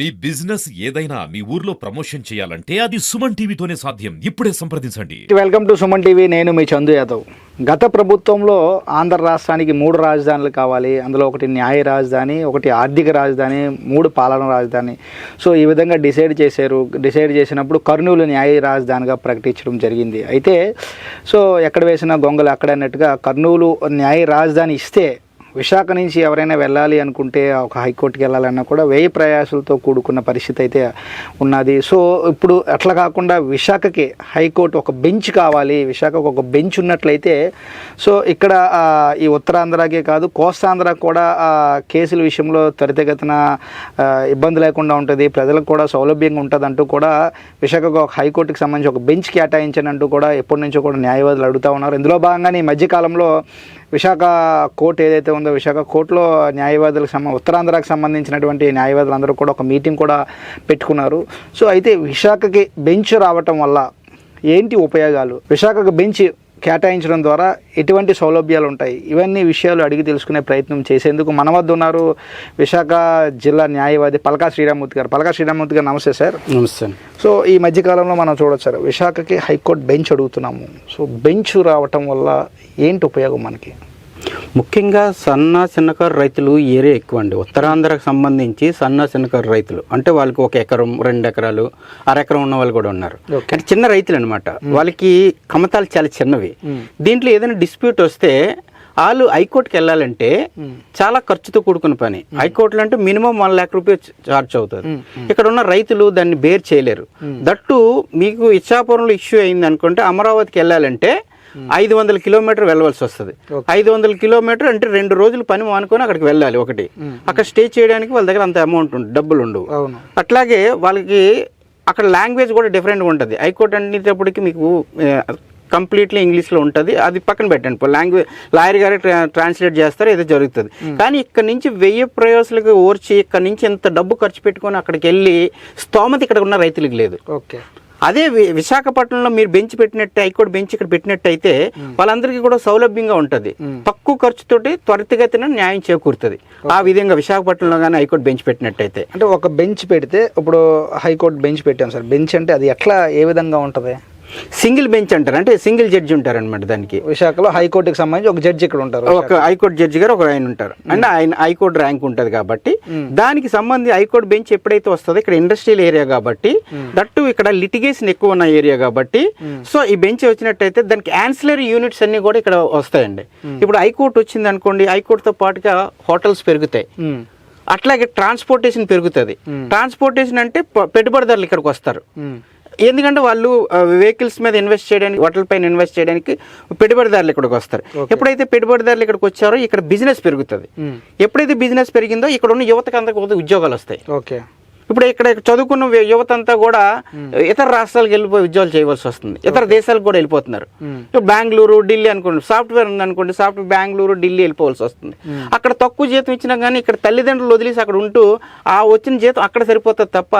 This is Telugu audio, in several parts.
మీ బిజినెస్ ఏదైనా మీ ఊర్లో ప్రమోషన్ చేయాలంటే అది సుమన్ టీవీతోనే సాధ్యం. ఇప్పుడే సంప్రదించండి. వెల్కమ్ టు సుమన్ టీవీ నేను మీ చందు యాదవ్. గత ప్రభుత్వంలో ఆంధ్ర రాష్ట్రానికి మూడు రాజధానులు కావాలి. అందులో ఒకటి న్యాయ రాజధాని ఒకటి ఆర్థిక రాజధాని మూడు పాలన రాజధాని. సో ఈ విధంగా డిసైడ్ చేశారు. డిసైడ్ చేసినప్పుడు కర్నూలు న్యాయ రాజధానిగా ప్రకటించడం జరిగింది. అయితే సో ఎక్కడ వేసిన గొంగలు అక్కడ అన్నట్టుగా కర్నూలు న్యాయ రాజధాని ఇస్తే విశాఖ నుంచి ఎవరైనా వెళ్ళాలి అనుకుంటే ఒక హైకోర్టుకి వెళ్ళాలన్నా కూడా వ్యయ ప్రయాసాలతో కూడుకున్న పరిస్థితి అయితే ఉన్నది. సో ఇప్పుడు అట్లా కాకుండా విశాఖకి హైకోర్టు ఒక బెంచ్ కావాలి. విశాఖకు ఒక బెంచ్ ఉన్నట్లయితే సో ఇక్కడ ఈ ఉత్తరాంధ్రకే కాదు కోస్తాంధ్ర కూడా కేసుల విషయంలో త్వరితగతిన ఇబ్బంది లేకుండా ఉంటుంది. ప్రజలకు కూడా సౌలభ్యంగా ఉంటుంది అంటూ కూడా విశాఖకు ఒక హైకోర్టుకి సంబంధించి ఒక బెంచ్ కేటాయించనంటూ కూడా ఎప్పటి నుంచో కూడా న్యాయవాదులు అడుగుతూ ఉన్నారు. ఇందులో భాగంగానే ఈ మధ్యకాలంలో విశాఖ కోర్టు ఏదైతే ఉందో విశాఖ కోర్టులో న్యాయవాదులకు సంబ ఉత్తరాంధ్రకు సంబంధించినటువంటి న్యాయవాదులు అందరూ కూడా ఒక మీటింగ్ కూడా పెట్టుకున్నారు. సో అయితే విశాఖకి బెంచ్ రావటం వల్ల ఏంటి ఉపయోగాలు? విశాఖకు బెంచ్ కేటాయించడం ద్వారా ఎటువంటి సౌలభ్యాలు ఉంటాయి? ఇవన్నీ విషయాలు అడిగి తెలుసుకునే ప్రయత్నం చేసేందుకు మన వద్ద ఉన్నారు విశాఖ జిల్లా న్యాయవాది పలకా శ్రీరామూర్తి గారు. పలకా శ్రీరామూర్తి గారు నమస్తే సార్. నమస్తే సో ఈ మధ్యకాలంలో మనం చూడొచ్చు సార్ విశాఖకి హైకోర్టు బెంచ్ అడుగుతున్నాము. సో బెంచ్ రావటం వల్ల ఏంటి ఉపయోగం మనకి? ముఖ్యంగా సన్న చిన్నకారు రైతులు ఈ ఏరియా ఎక్కువ అండి ఉత్తరాంధ్రకు సంబంధించి సన్న చిన్నకారు రైతులు. అంటే వాళ్ళకి ఒక ఎకరం రెండు ఎకరాలు అర ఎకరం ఉన్న వాళ్ళు కూడా ఉన్నారు. అంటే చిన్న రైతులు అనమాట వాళ్ళకి కమతాలు చాలా చిన్నవి. దీంట్లో ఏదైనా డిస్ప్యూట్ వస్తే వాళ్ళు హైకోర్టుకి వెళ్ళాలంటే చాలా ఖర్చుతో కూడుకున్న పని. హైకోర్టులో అంటే minimum one lakh rupees charge అవుతుంది. ఇక్కడ ఉన్న రైతులు దాన్ని బేర్ చేయలేరు. దట్టు మీకు ఇచ్చాపురంలో ఇష్యూ అయింది అనుకుంటే అమరావతికి వెళ్ళాలంటే ఐదు వందల కిలోమీటర్ వెళ్ళవలసి వస్తుంది. ఐదు వందల కిలోమీటర్ అంటే రెండు రోజులు పని మానుకొని అక్కడికి వెళ్ళాలి ఒకటి. అక్కడ స్టే చేయడానికి వాళ్ళ దగ్గర అంత అమౌంట్ డబ్బులు ఉండవు. అట్లాగే వాళ్ళకి అక్కడ లాంగ్వేజ్ కూడా డిఫరెంట్గా ఉంటుంది. హైకోర్టు అనేటప్పటికి మీకు కంప్లీట్లీ ఇంగ్లీష్లో ఉంటుంది. అది పక్కన పెట్టండి. లాంగ్వేజ్ లాయర్ గారే ట్రా- ట్రాన్స్లేట్ చేస్తారు ఏదో జరుగుతుంది. కానీ ఇక్కడ నుంచి వెయ్యి ప్రయోజనాలకు ఓర్చి ఇక్కడ నుంచి ఎంత డబ్బు ఖర్చు పెట్టుకొని అక్కడికి వెళ్ళి స్తోమత ఇక్కడ ఉన్న రైతులకు లేదు. ఓకే. అదే విశాఖపట్నంలో మీరు బెంచ్ పెట్టినట్టు హైకోర్టు బెంచ్ ఇక్కడ పెట్టినట్టయితే వాళ్ళందరికీ కూడా సౌలభ్యంగా ఉంటుంది. తక్కువ ఖర్చుతోటి త్వరితగతిన న్యాయం చేకూరుతుంది. ఆ విధంగా విశాఖపట్నంలో కానీ హైకోర్టు బెంచ్ పెట్టినట్టయితే. అంటే ఒక బెంచ్ పెడితే ఇప్పుడు హైకోర్టు బెంచ్ పెట్టాం సార్. బెంచ్ అంటే అది ఎట్లా ఏ విధంగా ఉంటుంది? సింగిల్ బెంచ్ అంటారు. అంటే సింగిల్ జడ్జి ఉంటారు అనమాట దానికి. విశాఖలో హైకోర్టుకి సంబంధించి ఒక జడ్జి ఇక్కడ ఉంటారు ఒక హైకోర్టు జడ్జి గారు ఒక ఆయన ఉంటారు. అంటే ఆయన హైకోర్టు ర్యాంక్ ఉంటుంది కాబట్టి దానికి సంబంధించి హైకోర్టు బెంచ్ ఎప్పుడైతే వస్తుందో ఇక్కడ ఇండస్ట్రియల్ ఏరియా కాబట్టి దట్టు ఇక్కడ లిటిగేషన్ ఎక్కువ ఉన్న ఏరియా కాబట్టి సో ఈ బెంచ్ వచ్చినట్టయితే దానికి యాన్సిలరీ యూనిట్స్ అన్ని కూడా ఇక్కడ వస్తాయండి. ఇప్పుడు హైకోర్టు వచ్చింది అనుకోండి హైకోర్టుతో పాటుగా హోటల్స్ పెరుగుతాయి. అట్లాగే ట్రాన్స్పోర్టేషన్ పెరుగుతుంది. ట్రాన్స్పోర్టేషన్ అంటే పెట్టుబడిదారులు ఇక్కడికి వస్తారు. ఎందుకంటే వాళ్ళు వెహికల్స్ మీద ఇన్వెస్ట్ చేయడానికి వాటిపైన ఇన్వెస్ట్ చేయడానికి పెట్టుబడిదారులు ఇక్కడికి వస్తారు. ఎప్పుడైతే పెట్టుబడిదారులు ఇక్కడికి వచ్చారో ఇక్కడ బిజినెస్ పెరుగుతుంది. ఎప్పుడైతే బిజినెస్ పెరిగిందో ఇక్కడ ఉన్న యువతకు అంతా ఉద్యోగాలు వస్తాయి. ఓకే. ఇప్పుడు ఇక్కడ చదువుకున్న యువత అంతా కూడా ఇతర రాష్ట్రాలకు వెళ్ళిపోయి ఉద్యోగాలు చేయవలసి వస్తుంది. ఇతర దేశాలకు కూడా వెళ్ళిపోతున్నారు. బెంగళూరు ఢిల్లీ అనుకోండి సాఫ్ట్వేర్ ఉంది అనుకోండి సాఫ్ట్వేర్ బెంగళూరు ఢిల్లీ వెళ్ళిపోవాల్సి వస్తుంది. అక్కడ తక్కువ జీతం ఇచ్చినా కానీ ఇక్కడ తల్లిదండ్రులు వదిలేసి అక్కడ ఉంటూ ఆ వచ్చిన జీతం అక్కడ సరిపోతుంది తప్ప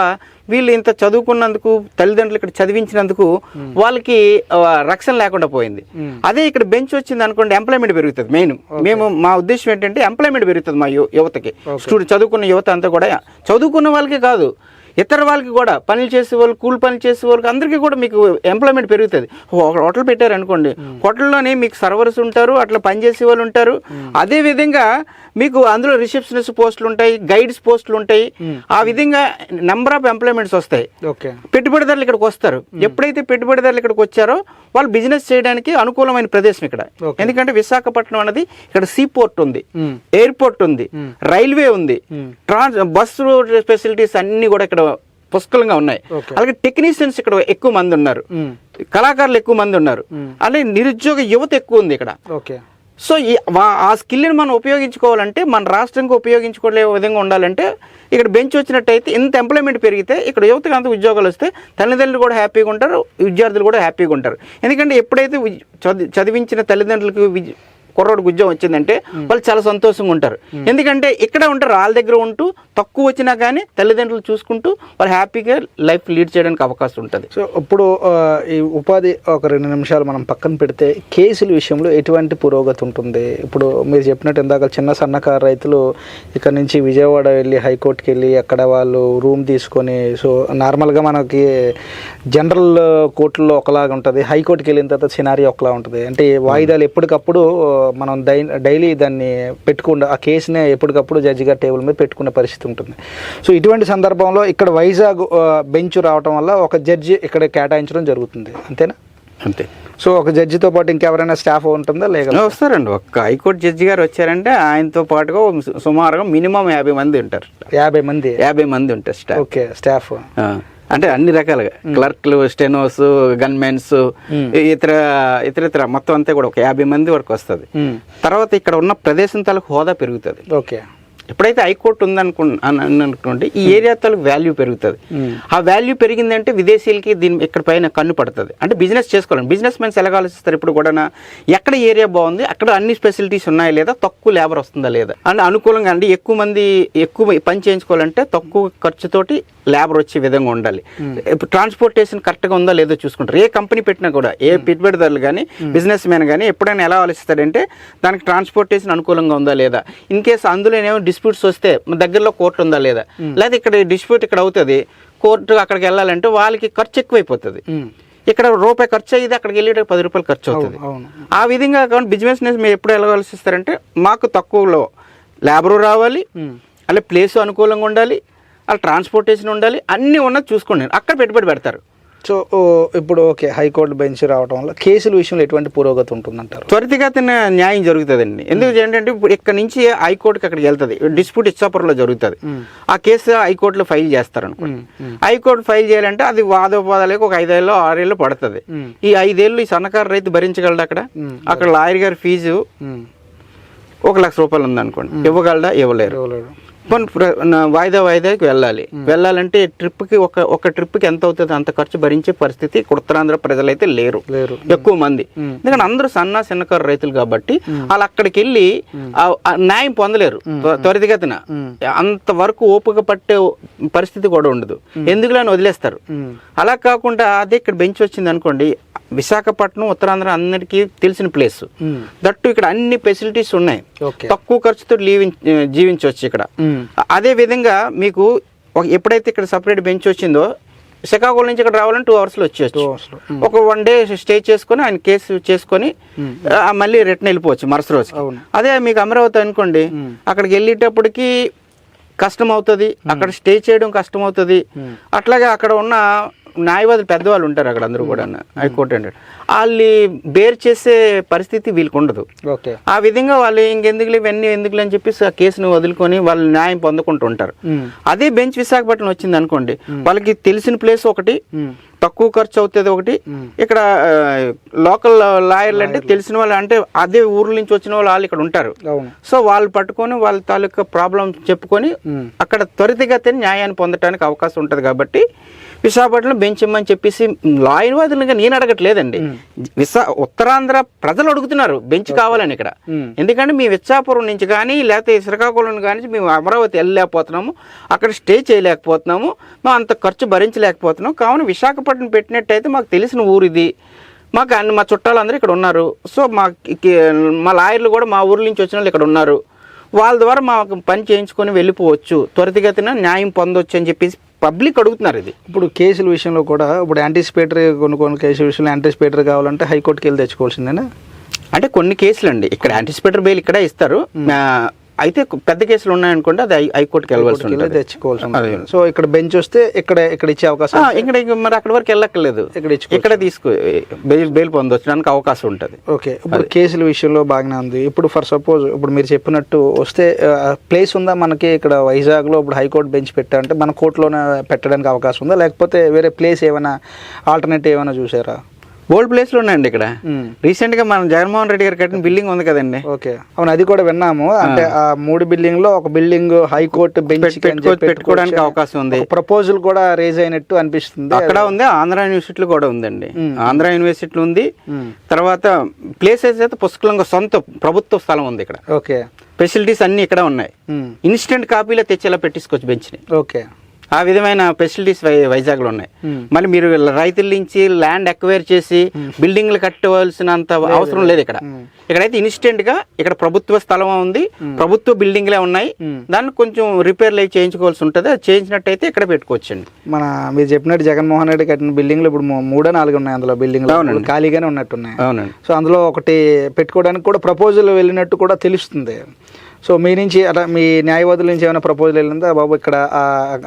వీళ్ళు ఇంత చదువుకున్నందుకు తల్లిదండ్రులు ఇక్కడ చదివించినందుకు వాళ్ళకి రక్షణ లేకుండా పోయింది. అదే ఇక్కడ బెంచ్ వచ్చింది అనుకోండి ఎంప్లాయ్మెంట్ పెరుగుతుంది మెయిన్. మేము మా ఉద్దేశం ఏంటంటే ఎంప్లాయ్మెంట్ పెరుగుతుంది మా యువతకి. స్టూడెంట్ చదువుకున్న యువత అంతా కూడా చదువుకున్న వాళ్ళకి కాదు ఇతర వాళ్ళకి కూడా పనులు చేసే వాళ్ళు కూలి పనులు చేసే వాళ్ళకి అందరికీ కూడా మీకు ఎంప్లాయ్మెంట్ పెరుగుతుంది. ఒక హోటల్ పెట్టారు అనుకోండి హోటల్లోనే మీకు సర్వర్స్ ఉంటారు అట్లా పనిచేసే వాళ్ళు ఉంటారు. అదే విధంగా మీకు అందులో రిసెప్షనిస్ట్ పోస్టులు ఉంటాయి గైడ్స్ పోస్టులు ఉంటాయి ఆ విధంగా నెంబర్ ఆఫ్ ఎంప్లాయ్మెంట్స్ వస్తాయి. పెట్టుబడిదారులు ఇక్కడికి వస్తారు. ఎప్పుడైతే పెట్టుబడిదారులు ఇక్కడికి వచ్చారో వాళ్ళు బిజినెస్ చేయడానికి అనుకూలమైన ప్రదేశం ఇక్కడ. ఎందుకంటే విశాఖపట్నం అనేది ఇక్కడ సీ పోర్ట్ ఉంది ఎయిర్పోర్ట్ ఉంది. రైల్వే ఉంది. ట్రాన్స్ బస్సు ఫెసిలిటీస్ అన్ని కూడా ఇక్కడ పుష్కలంగా ఉన్నాయి. అలాగే టెక్నీషియన్స్ ఇక్కడ ఎక్కువ మంది ఉన్నారు. కళాకారులు ఎక్కువ మంది ఉన్నారు. అలాగే నిరుద్యోగ యువత ఎక్కువ ఉంది ఇక్కడ. సో ఈ ఆ స్కిల్ని మనం ఉపయోగించుకోవాలంటే మన రాష్ట్రంకి ఉపయోగించుకోలే విధంగా ఉండాలంటే ఇక్కడ బెంచ్ వచ్చినట్టయితే ఇంత ఎంప్లాయ్మెంట్ పెరిగితే ఇక్కడ యువతకు అంత ఉద్యోగాలు వస్తే తల్లిదండ్రులు కూడా హ్యాపీగా ఉంటారు విద్యార్థులు కూడా హ్యాపీగా ఉంటారు. ఎందుకంటే ఎప్పుడైతే చదివించిన తల్లిదండ్రులకు కుర్రోడికి ఉద్యోగం వచ్చిందంటే వాళ్ళు చాలా సంతోషంగా ఉంటారు. ఎందుకంటే ఇక్కడ ఉంటారు వాళ్ళ దగ్గర ఉంటూ తక్కువ వచ్చినా కానీ తల్లిదండ్రులు చూసుకుంటూ వాళ్ళు హ్యాపీగా లైఫ్ లీడ్ చేయడానికి అవకాశం ఉంటుంది. సో ఇప్పుడు ఈ ఉపాధి ఒక రెండు నిమిషాలు మనం పక్కన పెడితే కేసుల విషయంలో ఎటువంటి పురోగతి ఉంటుంది? ఇప్పుడు మీరు చెప్పినట్టు ఇందాక చిన్న సన్నకారు రైతులు ఇక్కడ నుంచి విజయవాడ వెళ్ళి హైకోర్టుకి వెళ్ళి అక్కడ వాళ్ళు రూమ్ తీసుకొని సో నార్మల్గా మనకి జనరల్ కోర్టుల్లో ఒకలాగా ఉంటుంది హైకోర్టుకి వెళ్ళిన తర్వాత సినారీ ఒకలా ఉంటుంది. అంటే వాయిదాలు ఎప్పటికప్పుడు మనం డై డైలీ దాన్ని పెట్టుకుండా ఆ కేసునే ఎప్పటికప్పుడు జడ్జి గారి టేబుల్ మీద పెట్టుకునే పరిస్థితి ఉంటుంది. సో ఇటువంటి సందర్భంలో ఇక్కడ వైజాగ్ బెంచ్ రావటం వల్ల ఒక జడ్జి ఇక్కడ కేటాయించడం జరుగుతుంది. అంతేనా? అంతే. సో ఒక జడ్జితో పాటు ఇంకెవరైనా స్టాఫ్ ఉంటుందా? లేక వస్తారండి. ఒక్క హైకోర్టు జడ్జి గారు వచ్చారంటే ఆయనతో పాటుగా సుమారుగా మినిమం యాభై మంది ఉంటారు. యాభై మంది. యాభై మంది ఉంటారు స్టాఫ్. Okay staff. అంటే అన్ని రకాలుగా. క్లర్క్లు స్టెనోస్ గన్మెన్స్ ఇతర ఇతర ఇతర మొత్తం అంతా కూడా ఒక యాభై మంది వరకు వస్తుంది. తర్వాత ఇక్కడ ఉన్న ప్రదేశం తాలూకు హోదా పెరుగుతుంది. ఓకే. ఎప్పుడైతే హైకోర్టు ఉందనుకు అని అని అనుకుంటే ఈ ఏరియా తాలూకు వాల్యూ పెరుగుతుంది. ఆ వాల్యూ పెరిగిందంటే విదేశీయులకి దీని ఇక్కడ పైన కన్ను పడుతుంది. అంటే బిజినెస్ చేసుకోవాలి బిజినెస్ మెన్స్ ఎలా ఆలోచిస్తారు ఇప్పుడు కూడా ఎక్కడ ఏరియా బాగుంది? అక్కడ అన్ని ఫెసిలిటీస్ ఉన్నాయా లేదా? తక్కువ లేబర్ వస్తుందా లేదా? అంటే అనుకూలంగా అంటే ఎక్కువ మంది ఎక్కువ పని చేయించుకోవాలంటే తక్కువ ఖర్చుతోటి లేబర్ వచ్చే విధంగా ఉండాలి. ట్రాన్స్పోర్టేషన్ కరెక్ట్గా ఉందా లేదో చూసుకుంటారు. ఏ కంపెనీ పెట్టినా కూడా ఏ పెట్టుబడిదారులు కానీ బిజినెస్ మ్యాన్ కానీ ఎప్పుడైనా ఎలా ఆలోచిస్తాడంటే దానికి ట్రాన్స్పోర్టేషన్ అనుకూలంగా ఉందా లేదా? ఇన్ కేస్ అందులో ఏమో డిస్ప్యూట్స్ వస్తే మన దగ్గరలో కోర్టు ఉందా లేదా? లేదా ఇక్కడ డిస్ప్యూట్ ఇక్కడ అవుతుంది కోర్టు అక్కడికి వెళ్ళాలంటే వాళ్ళకి ఖర్చు ఎక్కువైపోతుంది. ఇక్కడ రూపాయి ఖర్చు అయ్యేది అక్కడికి వెళ్ళేటప్పుడు పది రూపాయలు ఖర్చు అవుతుంది. ఆ విధంగా కాకుండా బిజినెస్ మీరు ఎప్పుడు ఎలా ఆలోచిస్తారంటే మాకు తక్కువలో లేబరు రావాలి అలా ప్లేస్ అనుకూలంగా ఉండాలి అలా ట్రాన్స్పోర్టేషన్ ఉండాలి అన్నీ ఉన్నది చూసుకోండి. అక్కడ పెట్టుబడి పెడతారు. సో ఇప్పుడు ఓకే హైకోర్టు బెంచ్ రావటం వల్ల కేసుల విషయంలో ఎటువంటి పురోగతి ఉంటుందంటారు? త్వరితగతిన న్యాయం జరుగుతుందండి. ఎందుకు ఏంటంటే ఇప్పుడు ఇక్కడ నుంచి హైకోర్టుకి అక్కడికి వెళ్తుంది. డిస్ప్యూట్ ఇచ్చాపురంలో జరుగుతుంది. ఆ కేసు హైకోర్టులో ఫైల్ చేస్తారు అనుకోండి హైకోర్టు ఫైల్ చేయాలంటే అది వాదోపాదాలకు ఒక ఐదేళ్ళు ఆరేళ్ళు పడుతుంది. ఈ ఐదేళ్ళు ఈ సన్నకారు రైతు భరించగలడు అక్కడ? అక్కడ లాయర్ గారి ఫీజు ఒక లక్ష రూపాయలు ఉందనుకోండి. ఇవ్వగలడా? ఇవ్వలేరు. ఇవ్వలేడు. పోనీ ప్ర- నా వాయిదా వాయిదాకి వెళ్ళాలి. వెళ్ళాలంటే ట్రిప్కి ఒక ఒక ట్రిప్కి ఎంత అవుతుంది? అంత ఖర్చు భరించే పరిస్థితి ఉత్తరాంధ్ర ప్రజలైతే లేరు. లేరు. ఎక్కువ మంది. ఎందుకంటే అందరూ సన్న చిన్నకారు రైతులు కాబట్టి వాళ్ళు అక్కడికి వెళ్ళి న్యాయం పొందలేరు. త్వ- త్వరితగతిన. అంతవరకు ఓపిక పట్టే పరిస్థితి కూడా ఉండదు. ఎందుకులే అని వదిలేస్తారు. అలా కాకుండా అదే ఇక్కడ బెంచ్ వచ్చింది అనుకోండి విశాఖపట్నం ఉత్తరాంధ్ర అందరికీ తెలిసిన ప్లేస్. దట్టు ఇక్కడ అన్ని ఫెసిలిటీస్ ఉన్నాయి. తక్కువ ఖర్చుతో జీవించవచ్చు ఇక్కడ. అదే విధంగా మీకు ఎప్పుడైతే ఇక్కడ సపరేట్ బెంచ్ వచ్చిందో శ్రీకాకుళం నుంచి ఇక్కడ రావాలని టూ అవర్స్లో వచ్చేయచ్చు. ఒక వన్ డే స్టే చేసుకొని ఆయన కేసు చేసుకొని మళ్ళీ రిటర్న్ వెళ్ళిపోవచ్చు మరుసటి రోజు. అదే మీకు అమరావతి అనుకోండి అక్కడికి వెళ్ళేటప్పటికి కష్టం అవుతుంది అక్కడ స్టే చేయడం కష్టం అవుతుంది అట్లాగే అక్కడ ఉన్న న్యాయవాదులు పెద్దవాళ్ళు ఉంటారు అక్కడ అందరూ కూడా. హైకోర్టు అంటే వాళ్ళు బేర్ చేసే పరిస్థితి వీళ్ళకి ఉండదు. ఓకే. ఆ విధంగా వాళ్ళు ఇంకెందుకులే ఇవన్నీ ఎందుకులే అని చెప్పేసి ఆ కేసును వదులుకొని వాళ్ళు న్యాయం పొందుకుంటూ ఉంటారు. అదే బెంచ్ విశాఖపట్నం వచ్చింది అనుకోండి వాళ్ళకి తెలిసిన ప్లేస్ ఒకటి తక్కువ ఖర్చు అవుతుంది ఒకటి. ఇక్కడ లోకల్ లాయర్లు అంటే తెలిసిన వాళ్ళు అంటే అదే ఊర్ల నుంచి వచ్చిన వాళ్ళు వాళ్ళు ఇక్కడ ఉంటారు. సో వాళ్ళు పట్టుకొని వాళ్ళ తాలూకా ప్రాబ్లం చెప్పుకొని అక్కడ త్వరితగతిన న్యాయాన్ని పొందడానికి అవకాశం ఉంటుంది కాబట్టి విశాఖపట్నం బెంచ్ ఇమ్మని చెప్పేసి లాయర్వాదులుగా నేను అడగట్లేదండి. విశా ఉత్తరాంధ్ర ప్రజలు అడుగుతున్నారు బెంచ్ కావాలని ఇక్కడ. ఎందుకంటే మీ విచ్చాపురం నుంచి కానీ లేకపోతే శ్రీకాకుళం కానీ మేము అమరావతి వెళ్ళలేకపోతున్నాము. అక్కడ స్టే చేయలేకపోతున్నాము. మేము అంత ఖర్చు భరించలేకపోతున్నాం కావున విశాఖపట్నం పెట్టినట్టయితే మాకు తెలిసిన ఊరు ఇది. మాకు అన్ని మా చుట్టాలు అందరూ ఇక్కడ ఉన్నారు. సో మా మా లాయర్లు కూడా మా ఊర్ల నుంచి వచ్చిన వాళ్ళు ఇక్కడ ఉన్నారు. వాళ్ళ ద్వారా మాకు పని చేయించుకొని వెళ్ళిపోవచ్చు. త్వరితగతిన న్యాయం పొందొచ్చు అని చెప్పేసి పబ్లిక్ అడుగుతున్నారు ఇది. ఇప్పుడు కేసుల విషయంలో కూడా ఇప్పుడు యాంటిసిపేటరీ కొన్ని కొన్ని కేసుల విషయంలో యాంటిసిపేటరీ కావాలంటే హైకోర్టుకి వెళ్ళి తెచ్చుకోవాల్సిందేనా? అంటే కొన్ని కేసులు అండి ఇక్కడ యాంటిసిపేటర్ బెయిల్ ఇక్కడే ఇస్తారు. అయితే పెద్ద కేసులు ఉన్నాయనుకోండి అది హైకోర్టుకి వెళ్ళవలసి ఉంటుంది. తెచ్చుకోవాల్సి ఉంటుంది. సో ఇక్కడ బెంచ్ వస్తే ఇక్కడ ఇక్కడ ఇచ్చే అవకాశం ఇక్కడ ఇక మరి అక్కడి వరకు వెళ్ళక్కర్లేదు. ఇక్కడ. ఇక్కడ తీసుకో బెయిల్ బెయిల్ పొందొచ్చడానికి అవకాశం ఉంటుంది. ఓకే. ఇప్పుడు కేసుల విషయంలో బాగానే ఉంది. ఇప్పుడు ఫర్ సపోజ్ ఇప్పుడు మీరు చెప్పినట్టు వస్తే ప్లేస్ ఉందా మనకి ఇక్కడ వైజాగ్లో? ఇప్పుడు హైకోర్టు బెంచ్ పెట్టారంటే మన కోర్టులోనే పెట్టడానికి అవకాశం ఉందా? లేకపోతే వేరే ప్లేస్ ఏమైనా ఆల్టర్నేటివ్ ఏమైనా చూసారా? ఓల్డ్ ప్లేస్లో ఉన్నాయండి ఇక్కడ. మ్మ్. రీసెంట్గా మన జగన్మోహన్ రెడ్డి గారు కట్టిన బిల్డింగ్ ఉంది కదండి. ఓకే. అవును అది కూడా విన్నాము. అంటే ఆ మూడు బిల్డింగ్లో ఒక బిల్డింగ్ హైకోర్టు బెంచ్ పెట్టుకో- పెట్టుకోవడానికి అవకాశం ఉంది. ప్రపోజల్ కూడా రేజ్ అయినట్టు అనిపిస్తుంది. అక్కడ ఉంది ఆంధ్ర యూనివర్సిటీలో కూడా ఉందండి. ఆంధ్ర యూనివర్సిటీలో ఉంది. తర్వాత ప్లేసెస్ అయితే పుష్కలంగా సొంత ప్రభుత్వ స్థలం ఉంది ఇక్కడ. ఓకే. ఫెసిలిటీస్ అన్ని ఇక్కడ ఉన్నాయి. ఇన్స్టెంట్ కాపీలో తెచ్చేలా పెట్టించుకోవచ్చు బెంచ్ని ఓకే. ఆ విధమైన ఫెసిలిటీస్ వైజాగ్లో ఉన్నాయి. మళ్ళీ మీరు రైతుల నుంచి ల్యాండ్ ఎక్వైర్ చేసి బిల్డింగ్లు కట్టవలసినంత అవసరం లేదు ఇక్కడ. ఇక్కడైతే ఇన్స్టెంట్గా ఇక్కడ ప్రభుత్వ స్థలం ఉంది. ప్రభుత్వ బిల్డింగ్లే ఉన్నాయి. దాన్ని కొంచెం రిపేర్లు అయి చేయించుకోవాల్సి ఉంటుంది. అది చేయించినట్టయితే ఇక్కడ పెట్టుకోవచ్చండి. మన మీరు చెప్పినట్టు జగన్మోహన్ రెడ్డి కట్టిన బిల్డింగ్లు ఇప్పుడు మూడో నాలుగు ఉన్నాయి అందులో బిల్డింగ్లు ఖాళీగానే ఉన్నట్టున్నాయి. అవునండి. సో అందులో ఒకటి పెట్టుకోవడానికి కూడా ప్రపోజల్ వెళ్ళినట్టు కూడా తెలుస్తుంది. సో మీ నుంచి అలా మీ న్యాయవాదుల నుంచి ఏమైనా ప్రపోజల్ వెళ్ళిందా? బాబు ఇక్కడ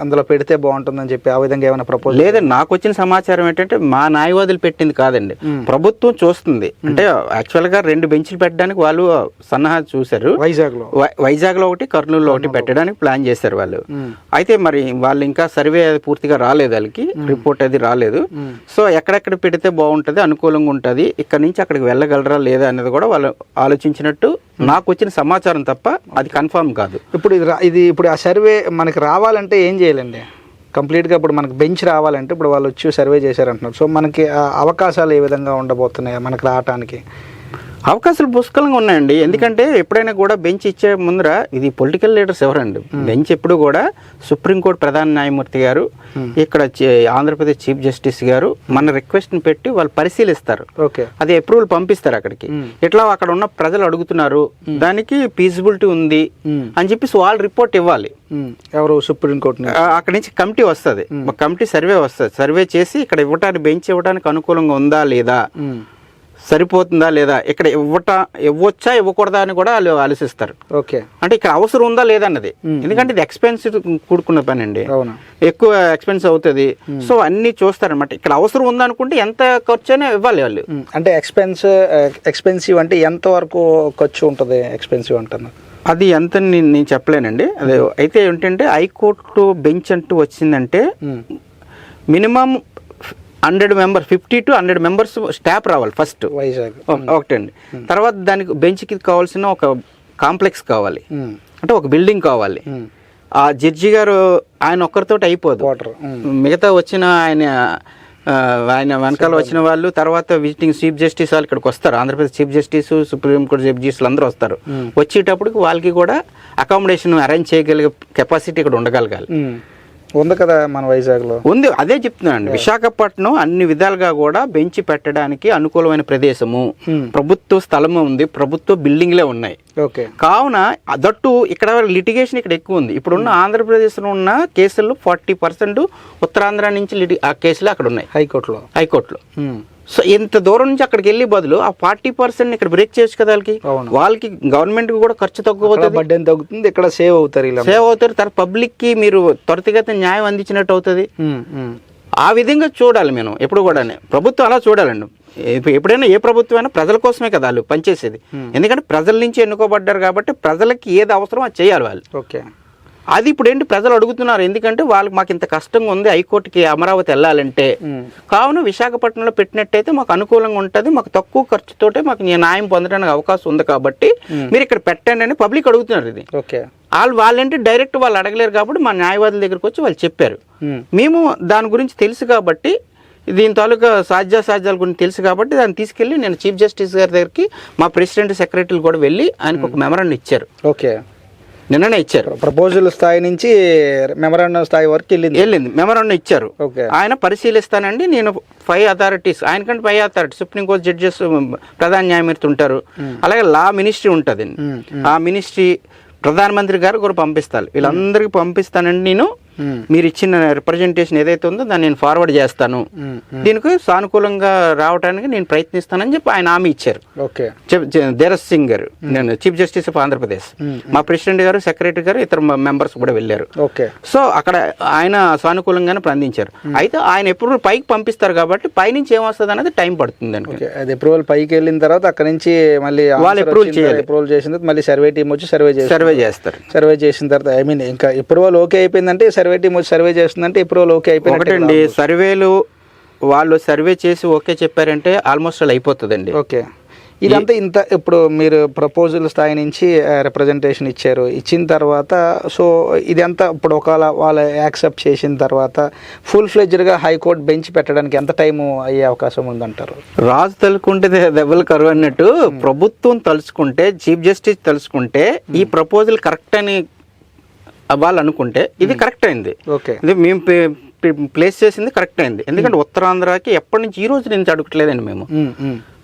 అందులో పెడితే బాగుంటుందని చెప్పి ఆ విధంగా ఏమైనా ప్రపోజల్ లేదండి నాకు వచ్చిన సమాచారం ఏంటంటే మా న్యాయవాదులు పెట్టింది కాదండి. ప్రభుత్వం చూస్తుంది. అంటే యాక్చువల్గా రెండు బెంచ్లు పెట్టడానికి వాళ్ళు సన్నాహా చూశారు. వైజాగ్లో వై- వైజాగ్లో ఒకటి కర్నూలులో ఒకటి పెట్టడానికి ప్లాన్ చేశారు వాళ్ళు. అయితే మరి వాళ్ళు ఇంకా సర్వే అది పూర్తిగా రాలేదు వాళ్ళకి రిపోర్ట్ అది రాలేదు. సో ఎక్కడెక్కడ పెడితే బాగుంటుంది అనుకూలంగా ఉంటుంది ఇక్కడ నుంచి అక్కడికి వెళ్ళగలరా లేదా అనేది కూడా వాళ్ళు ఆలోచించినట్టు నాకు వచ్చిన సమాచారం తప్ప అది కన్ఫర్మ్ కాదు. ఇప్పుడు ఇది ఇది ఇప్పుడు ఆ సర్వే మనకి రావాలంటే ఏం చేయాలండి? కంప్లీట్గా ఇప్పుడు మనకి బెంచ్ రావాలంటే ఇప్పుడు వాళ్ళు వచ్చి సర్వే చేశారంటున్నారు. సో మనకి ఆ అవకాశాలు ఏ విధంగా ఉండబోతున్నాయి మనకి రావటానికి? అవకాశాలు పుష్కలంగా ఉన్నాయండి. ఎందుకంటే ఎప్పుడైనా కూడా బెంచ్ ఇచ్చే ముందర ఇది పొలిటికల్ లీడర్స్ ఎవరండి? బెంచ్ ఎప్పుడు కూడా సుప్రీంకోర్టు ప్రధాన న్యాయమూర్తి గారు ఇక్కడ ఆంధ్రప్రదేశ్ చీఫ్ జస్టిస్ గారు మన రిక్వెస్ట్ని పెట్టి వాళ్ళు పరిశీలిస్తారు. ఓకే. అది అప్రూవల్ పంపిస్తారు అక్కడికి. ఇట్లా అక్కడ ఉన్న ప్రజలు అడుగుతున్నారు దానికి ఫీజిబిలిటీ ఉంది అని చెప్పేసి వాళ్ళు రిపోర్ట్ ఇవ్వాలి. ఎవరు సుప్రీంకోర్టు అక్కడి నుంచి కమిటీ వస్తుంది. కమిటీ సర్వే వస్తుంది. సర్వే చేసి ఇక్కడ ఇవ్వటానికి బెంచ్ ఇవ్వడానికి అనుకూలంగా ఉందా లేదా? సరిపోతుందా లేదా? ఇక్కడ ఇవ్వట ఇవ్వచ్చా ఇవ్వకూడదా అని కూడా వాళ్ళు ఆలోచిస్తారు. ఓకే. అంటే ఇక్కడ అవసరం ఉందా లేదా అన్నది. ఎందుకంటే ఇది ఎక్స్పెన్సివ్ కూడుకున్న పని అండి. అవును. ఎక్కువ ఎక్స్పెన్స్ అవుతుంది. సో అన్ని చూస్తారనమాట ఇక్కడ అవసరం ఉందనుకుంటే ఎంత ఖర్చు అయినా ఇవ్వాలి వాళ్ళు. అంటే ఎక్స్పెన్స్ ఎక్స్పెన్సివ్ అంటే ఎంత వరకు ఖర్చు ఉంటుంది ఎక్స్పెన్సివ్ అంటున్నారు? అది ఎంత నేను చెప్పలేనండి. అదే అయితే ఏంటంటే హైకోర్టు బెంచ్ అంటూ వచ్చిందంటే minimum hundred members fifty to hundred members staff రావాలి ఫస్ట్. వైజాగ్. ఒకటండి తర్వాత దానికి బెంచ్కి కావాల్సిన ఒక కాంప్లెక్స్ కావాలి. అంటే ఒక బిల్డింగ్ కావాలి. ఆ జడ్జి గారు ఆయన ఒక్కరితోటి అయిపోదు. మిగతా వచ్చిన ఆయన ఆయన వెనకాల వచ్చిన వాళ్ళు తర్వాత విజిటింగ్ చీఫ్ జస్టిస్ వాళ్ళు ఇక్కడికి వస్తారు. Andhra Pradesh chief justice supreme court జడ్జీస్లు అందరూ వస్తారు. వచ్చేటప్పటికి వాళ్ళకి కూడా అకామిడేషన్ అరేంజ్ చేయగలిగే కెపాసిటీ ఇక్కడ ఉండగలగాలి. ఉంది కదా మన వైజాగ్లో? ఉంది. అదే చెప్తున్నానండి. విశాఖపట్నం అన్ని విధాలుగా కూడా బెంచ్ పెట్టడానికి అనుకూలమైన ప్రదేశము. Hmm. ప్రభుత్వ స్థలము ఉంది. ప్రభుత్వ బిల్డింగ్లే ఉన్నాయి. ఓకే. కావున దట్టు ఇక్కడ లిటిగేషన్ ఇక్కడ ఎక్కువ ఉంది. ఇప్పుడున్న ఆంధ్రప్రదేశ్లో ఉన్న కేసుల్లో ఫార్టీ పర్సెంట్ ఉత్తరాంధ్ర నుంచి లిటి ఆ కేసులు అక్కడ ఉన్నాయి. హైకోర్టులో. హైకోర్టులో. ఉమ్, సో ఇంత దూరం నుంచి అక్కడికి వెళ్ళి బదులు ఆ ఫార్టీ పర్సెంట్ ఇక్కడ బ్రేక్ చేయొచ్చు కదా వాళ్ళకి. వాళ్ళకి గవర్నమెంట్ కూడా ఖర్చు తగ్గిపోతుంది బడ్డెన్ తగ్గుతుంది ఇక్కడ సేవ్ అవుతారు ఇలా సేవ్ అవుతారు. తర్వాత పబ్లిక్కి మీరు త్వరితగతిన న్యాయం అందించినట్టు అవుతుంది. ఆ విధంగా చూడాలి మేము ఎప్పుడు కూడా ప్రభుత్వం అలా చూడాలండి. ఎప్పు- ఎప్పుడైనా ఏ ప్రభుత్వం అయినా ప్రజల కోసమే కదా వాళ్ళు పనిచేసేది. ఎందుకంటే ప్రజల నుంచి ఎన్నుకోబడ్డారు కాబట్టి ప్రజలకి ఏది అవసరం అది చేయాలి వాళ్ళు. ఓకే. అది ఇప్పుడు ఏంటి ప్రజలు అడుగుతున్నారు? ఎందుకంటే వాళ్ళకి మాకు ఇంత కష్టంగా ఉంది హైకోర్టుకి అమరావతి వెళ్ళాలంటే. కావున విశాఖపట్నంలో పెట్టినట్టయితే మాకు అనుకూలంగా ఉంటుంది మాకు తక్కువ ఖర్చుతోటే మాకు న్యా- న్యాయం పొందడానికి అవకాశం ఉంది కాబట్టి మీరు ఇక్కడ పెట్టండి అని పబ్లిక్ అడుగుతున్నారు ఇది. ఓకే. వాళ్ళు వాళ్ళంటే డైరెక్ట్ వాళ్ళు అడగలేరు కాబట్టి మా న్యాయవాదుల దగ్గరికి వచ్చి వాళ్ళు చెప్పారు. మేము. దాని గురించి తెలుసు కాబట్టి దీని తాలూకా సాధ్యాసాధ్యాల గురించి తెలుసు కాబట్టి దాన్ని తీసుకెళ్ళి నేను చీఫ్ జస్టిస్ గారి దగ్గరికి మా ప్రెసిడెంట్ సెక్రటరీలు కూడా వెళ్ళి ఆయనకు ఒక మెమరాండం ఇచ్చారు. ఓకే. నిన్ననే ఇచ్చారు. ప్రపోజల్ స్థాయి నుంచి మెమరాండం స్థాయి వరకు వెళ్ళింది. వెళ్ళింది. మెమరాండం ఇచ్చారు. ఓకే. ఆయన పరిశీలిస్తానండి. నేను ఫైవ్ అథారిటీస్ ఆయనకంటే five authority supreme court judges ప్రధాన న్యాయమూర్తి ఉంటారు. అలాగే లా మినిస్ట్రీ ఉంటుంది. ఆ మినిస్ట్రీ ప్రధానమంత్రి గారు కూడా పంపిస్తారు. వీళ్ళందరికీ పంపిస్తానండి నేను. మీరు ఇచ్చిన రిప్రజెంటేషన్ ఏదైతే ఉందో దాన్ని నేను ఫార్వర్డ్ చేస్తాను. దీనికి సానుకూలంగా రావడానికి నేను ప్రయత్నిస్తానని చెప్పి ఆయన హామీ ఇచ్చారు. ధీరజ్ సింగ్ గారు నేను చీఫ్ జస్టిస్ ఆఫ్ ఆంధ్రప్రదేశ్ మా ప్రెసిడెంట్ గారు సెక్రటరీ గారు ఇతర మెంబర్స్ కూడా వెళ్ళారు. సో అక్కడ ఆయన సానుకూలంగానే స్పందించారు అయితే ఆయన ఎప్పుడు పైకి పంపిస్తారు కాబట్టి పైనుంచి ఏమొస్తుంది అనేది టైం పడుతుంది అది అప్రూవల్ పైకి వెళ్ళిన తర్వాత అక్కడ నుంచి మళ్ళీ వాళ్ళు approve చేయాలి. అప్రూవల్ చేసిన తర్వాత మళ్ళీ సర్వే టీం వచ్చి సర్వే చేస్తారు. సర్వే చేస్తారు. సర్వే చేసిన తర్వాత ఐ మీన్ ఇంకా అప్రూవల్ ఓకే అయిపోయిందంటే సర్వే టీం వచ్చి సర్వే చేస్తుందంటే అప్రూవల్ ఓకే ఒకటండి సర్వేలు వాళ్ళు సర్వే చేసి ఓకే చెప్పారంటే ఆల్మోస్ట్ అలా అయిపోతుందండి. ఓకే. ఇదంతా ఇంత ఇప్పుడు మీరు ప్రపోజల్ స్థాయి నుంచి రిప్రజెంటేషన్ ఇచ్చారు. ఇచ్చిన తర్వాత సో ఇదంతా ఇప్పుడు ఒకవేళ వాళ్ళు యాక్సెప్ట్ చేసిన తర్వాత ఫుల్ ఫ్లెడ్జ్డ్గా హైకోర్టు బెంచ్ పెట్టడానికి ఎంత టైం అయ్యే అవకాశం ఉందంటారు? రాజు తలుచుకుంటే దెబ్బలు కరువు అన్నట్టు ప్రభుత్వం తలుచుకుంటే చీఫ్ జస్టిస్ తలుచుకుంటే ఈ ప్రపోజల్ కరెక్ట్ అని వాళ్ళు అనుకుంటే ఇది కరెక్ట్ అయింది ఓకే. ఇది మేము ప్లేస్ చేసింది కరెక్ట్ అయింది ఎందుకంటే ఉత్తరాంధ్రకి ఎప్పటి నుంచి ఈ రోజు నుంచి అడగట్లేదండి మేము.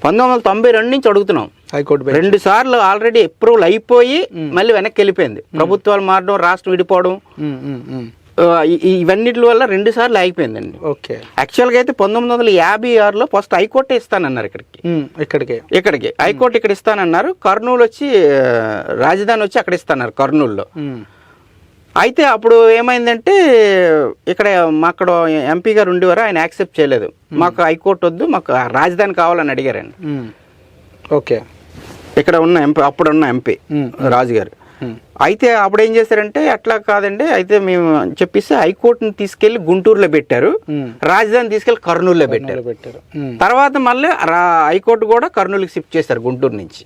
పంతొమ్మిది వందల తొంభై రెండు నుంచి అడుగుతున్నాం. హైకోర్టు రెండు సార్లు ఆల్రెడీ అప్రూవల్ అయిపోయి మళ్ళీ వెనక్కి వెళ్ళిపోయింది. ప్రభుత్వాలు మారడం రాష్ట్రం విడిపోవడం. ఇవన్నిటి వల్ల రెండు సార్లు ఆగిపోయిందండి ఓకే. యాక్చువల్గా అయితే పంతొమ్మిది వందల యాభై ఆరులో ఫస్ట్ హైకోర్టు ఇస్తానన్నారు ఇక్కడికి. ఇక్కడికి. ఇక్కడికి. హైకోర్టు ఇక్కడ ఇస్తానన్నారు. కర్నూలు వచ్చి రాజధాని వచ్చి అక్కడ ఇస్తాన్నారు కర్నూలులో. అయితే అప్పుడు ఏమైందంటే ఇక్కడ మా అక్కడ ఎంపీ గారు ఉండేవారు ఆయన యాక్సెప్ట్ చేయలేదు. మాకు హైకోర్టు వద్దు మాకు రాజధాని కావాలని అడిగారండి. ఓకే. ఇక్కడ ఉన్న ఎంపీ అప్పుడు ఉన్న ఎంపీ రాజు గారు. అయితే అప్పుడు ఏం చేశారంటే అట్లా కాదండి అయితే మేము చెప్పేసి హైకోర్టుని తీసుకెళ్ళి గుంటూరులో పెట్టారు. రాజధాని తీసుకెళ్ళి కర్నూలులో పెట్టారు. పెట్టారు. తర్వాత మళ్ళీ హైకోర్టు కూడా కర్నూలుకి షిఫ్ట్ చేశారు గుంటూరు నుంచి.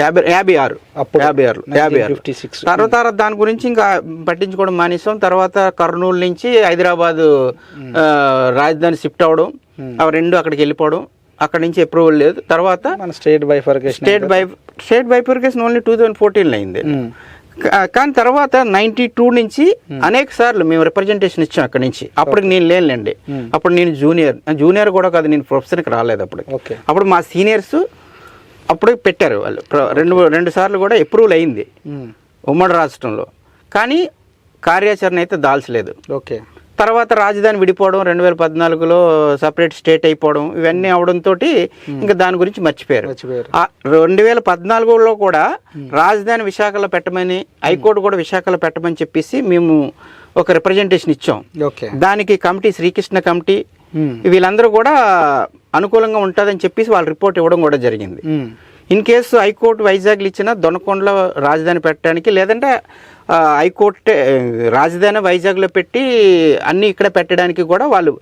యాభై యాభై ఆరు. యాభై ఆరు యాభై ఆరు. 1956. తర్వాత తర్వాత దాని గురించి ఇంకా పట్టించుకోవడం మానేసాం. తర్వాత కర్నూలు నుంచి హైదరాబాద్ రాజధాని షిఫ్ట్ అవ్వడం. అవి రెండు అక్కడికి వెళ్ళిపోవడం. అక్కడి నుంచి అప్రూవల్ లేదు. తర్వాత మన state bifurcation state by state bifurcation only two thousand ఫోర్టీన్లో అయింది. కానీ తర్వాత నైన్టీ టూ నుంచి అనేక సార్లు మేము రిప్రజెంటేషన్ ఇచ్చాం అక్కడి నుంచి. అప్పుడు నేను లేనులేండి. అప్పుడు నేను జూనియర్ జూనియర్ కూడా కాదు నేను ప్రొఫెసర్కి రాలేదు అప్పుడు. అప్పుడు మా సీనియర్స్ అప్పుడు పెట్టారు వాళ్ళు. రెండు రెండు సార్లు కూడా అప్రూవల్ అయింది. ఉమ్మడి రాష్ట్రంలో. కానీ కార్యాచరణ అయితే దాల్చలేదు. ఓకే. తర్వాత రాజధాని విడిపోవడం రెండు వేల పద్నాలుగులో సపరేట్ స్టేట్ అయిపోవడం ఇవన్నీ అవడంతో ఇంకా దాని గురించి మర్చిపోయారు. రెండు వేల పద్నాలుగులో కూడా రాజధాని విశాఖలో పెట్టమని హైకోర్టు కూడా విశాఖలో పెట్టమని చెప్పేసి మేము ఒక రిప్రజెంటేషన్ ఇచ్చాం. ఓకే. దానికి కమిటీ శ్రీకృష్ణ కమిటీ వీళ్ళందరూ కూడా అనుకూలంగా ఉంటుందని చెప్పేసి వాళ్ళ రిపోర్ట్ ఇవ్వడం కూడా జరిగింది. ఇన్ కేసు హైకోర్టు వైజాగ్లో ఇచ్చిన దొనకొండలో రాజధాని పెట్టడానికి లేదంటే హైకోర్టు రాజధాని వైజాగ్లో పెట్టి అన్ని ఇక్కడ పెట్టడానికి కూడా వాళ్ళు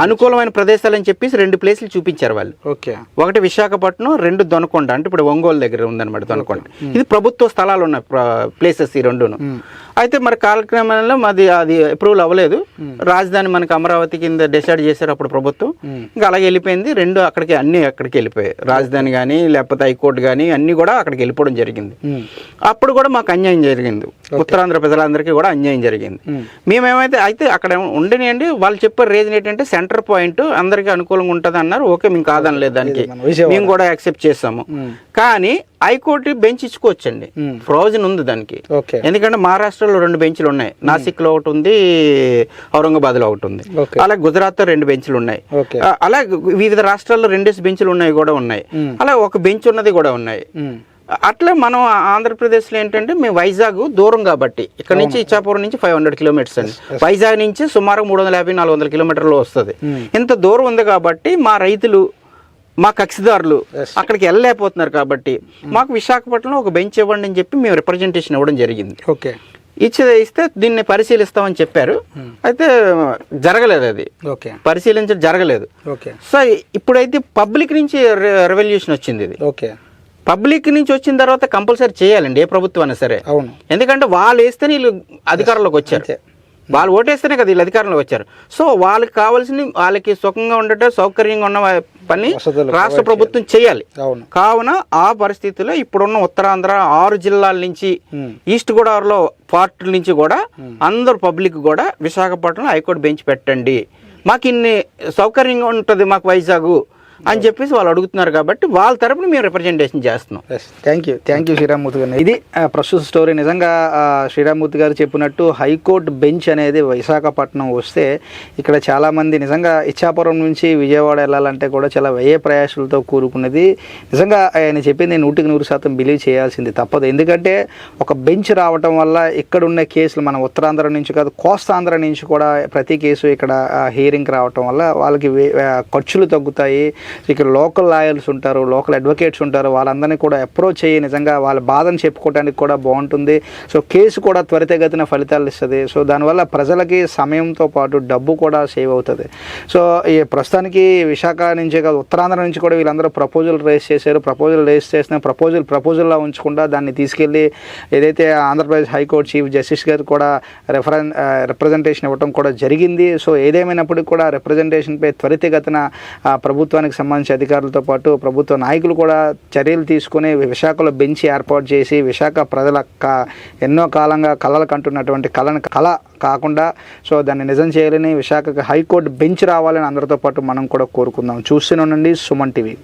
అనుకూలమైన ప్రదేశాలని చెప్పేసి రెండు ప్లేసులు చూపించారు వాళ్ళు. ఓకే. ఒకటి విశాఖపట్నం రెండు దొనకొండ. అంటే ఇప్పుడు ఒంగోలు దగ్గర ఉందన్నమాట దొనకొండ. ఇది ప్రభుత్వ స్థలాలు ఉన్న ప్లేసెస్ ఈ రెండును. అయితే మరి కాలక్రమంలో మాది అది అప్రూవల్ అవ్వలేదు. రాజధాని మనకి అమరావతి కింద డిసైడ్ చేశారు అప్పుడు ప్రభుత్వం. ఇంకా అలాగే వెళ్ళిపోయింది. రెండు అక్కడికి అన్ని అక్కడికి వెళ్ళిపోయాయి. రాజధాని కానీ లేకపోతే హైకోర్టు కానీ అన్ని కూడా అక్కడికి వెళ్ళిపోవడం జరిగింది. అప్పుడు కూడా మాకు అన్యాయం జరిగింది. ఉత్తరాంధ్ర ప్రజలందరికీ కూడా అన్యాయం జరిగింది. మేమేమైతే అయితే అక్కడ ఉండనియండి వాళ్ళు చెప్పే రీజన్ ఏంటంటే సెంటర్ పాయింట్ అందరికీ అనుకూలంగా ఉంటుంది అన్నారు. ఓకే మేము కాదనలేదు దానికి. మేము కూడా యాక్సెప్ట్ చేస్తాము. కానీ హైకోర్టు బెంచ్ ఇచ్చుకోవచ్చండి. ప్రొవిజన్ ఉంది దానికి. ఎందుకంటే మహారాష్ట్రలో రెండు బెంచ్లు ఉన్నాయి. నాసిక్లో ఒకటి ఉంది ఔరంగాబాద్లో ఒకటి ఉంది. అలాగే గుజరాత్లో రెండు బెంచ్లు ఉన్నాయి. అలాగే వివిధ రాష్ట్రాల్లో రెండేసి బెంచ్లు ఉన్నాయి కూడా ఉన్నాయి. అలా ఒక బెంచ్ ఉన్నది కూడా ఉన్నాయి. అట్లా మనం ఆంధ్రప్రదేశ్లో ఏంటంటే మేము వైజాగ్ దూరం కాబట్టి ఇక్కడ నుంచి ఇచ్చాపురం నుంచి ఫైవ్ హండ్రెడ్ కిలోమీటర్స్ అండి. వైజాగ్ నుంచి సుమారు మూడు వందల యాభై నాలుగు వందల కిలోమీటర్లు వస్తుంది. ఇంత దూరం ఉంది కాబట్టి మా రైతులు మా కక్షిదారులు అక్కడికి వెళ్ళలేకపోతున్నారు కాబట్టి మాకు విశాఖపట్నంలో ఒక బెంచ్ ఇవ్వండి అని చెప్పి మేము రిప్రజెంటేషన్ ఇవ్వడం జరిగింది. ఓకే. ఇచ్చి ఇస్తే దీన్ని పరిశీలిస్తామని చెప్పారు. అయితే జరగలేదు అది. ఓకే. పరిశీలించడం జరగలేదు. ఓకే. సో ఇప్పుడైతే పబ్లిక్ నుంచి రెవల్యూషన్ వచ్చింది ఇది. ఓకే. పబ్లిక్ నుంచి వచ్చిన తర్వాత కంపల్సరీ చేయాలండి ఏ ప్రభుత్వం అయినా సరే. అవును. ఎందుకంటే వాళ్ళు వేస్తేనే వీళ్ళు అధికారంలోకి వచ్చారు. వాళ్ళు ఓటేస్తేనే కదా వీళ్ళు అధికారంలోకి వచ్చారు. సో వాళ్ళకి కావాల్సింది వాళ్ళకి సుఖంగా ఉండటం సౌకర్యంగా ఉన్న పని రాష్ట్ర ప్రభుత్వం చేయాలి. అవును. కావున ఆ పరిస్థితిలో ఇప్పుడున్న ఉత్తరాంధ్ర ఆరు జిల్లాల నుంచి ఈస్ట్ గోదావరిలో పార్టీల నుంచి కూడా అందరు పబ్లిక్ కూడా విశాఖపట్నంలో హైకోర్టు బెంచ్ పెట్టండి. మాకు ఇన్ని సౌకర్యంగా ఉంటుంది మాకు వైజాగ్. అని చెప్పేసి వాళ్ళు అడుగుతున్నారు కాబట్టి వాళ్ళ తరపున మేము రిప్రజెంటేషన్ చేస్తున్నాం. Thank you thank you Sriramamurthy garu. ఇది ప్రస్తుత స్టోరీ నిజంగా ఆ, శ్రీరామ్మూర్తి గారు చెప్పినట్టు హైకోర్టు బెంచ్ అనేది విశాఖపట్నం వస్తే ఇక్కడ చాలామంది నిజంగా ఇచ్చాపురం నుంచి విజయవాడ వెళ్ళాలంటే కూడా చాలా వ్యయ ప్రయాసాలతో కూరుకున్నది నిజంగా ఆయన చెప్పింది నూటికి నూరు శాతం బిలీవ్ చేయాల్సింది తప్పదు. ఎందుకంటే ఒక బెంచ్ రావటం వల్ల ఇక్కడ ఉన్న కేసులు మన ఉత్తరాంధ్ర నుంచి కాదు కోస్తాంధ్ర నుంచి కూడా ప్రతి కేసు ఇక్కడ హియరింగ్కి రావటం వల్ల వాళ్ళకి వే- ఖర్చులు తగ్గుతాయి. ఇక్కడ లోకల్ లాయర్స్ ఉంటారు లోకల్ అడ్వకేట్స్ ఉంటారు వాళ్ళందరినీ కూడా అప్రోచ్ అయ్యి నిజంగా వాళ్ళ బాధను చెప్పుకోవడానికి కూడా బాగుంటుంది. సో కేసు కూడా త్వరితగతిన ఫలితాలు ఇస్తుంది. సో దానివల్ల ప్రజలకి సమయంతో పాటు డబ్బు కూడా సేవ్ అవుతుంది. సో ఈ ప్రస్తుతానికి విశాఖ నుంచే కాదు ఉత్తరాంధ్ర నుంచి కూడా వీళ్ళందరూ ప్రపోజల్ రేస్ చేశారు. ప్రపోజల్ రేస్ చేసిన ప్రపోజల్ ప్రపోజల్లా ఉంచకుండా దాన్ని తీసుకెళ్ళి ఏదైతే ఆంధ్రప్రదేశ్ హైకోర్టు చీఫ్ జస్టిస్ గారు కూడా రెఫరెన్ రిప్రజెంటేషన్ ఇవ్వడం కూడా జరిగింది. సో ఏదేమైనప్పటికీ కూడా రిప్రజెంటేషన్పై త్వరితగతిన ప్రభుత్వానికి సంబంధించి అధికారులతో పాటు ప్రభుత్వ నాయకులు కూడా చర్యలు తీసుకుని విశాఖలో బెంచ్ ఏర్పాటు చేసి విశాఖ ప్రజల క ఎన్నో కాలంగా కళలు కంటున్నటువంటి కళను కళ కాకుండా సో దాన్ని నిజం చేయాలని విశాఖకు హైకోర్టు బెంచ్ రావాలని అందరితో పాటు మనం కూడా కోరుకుందాం. చూస్తూనే ఉండండి సుమన్ టీవీ.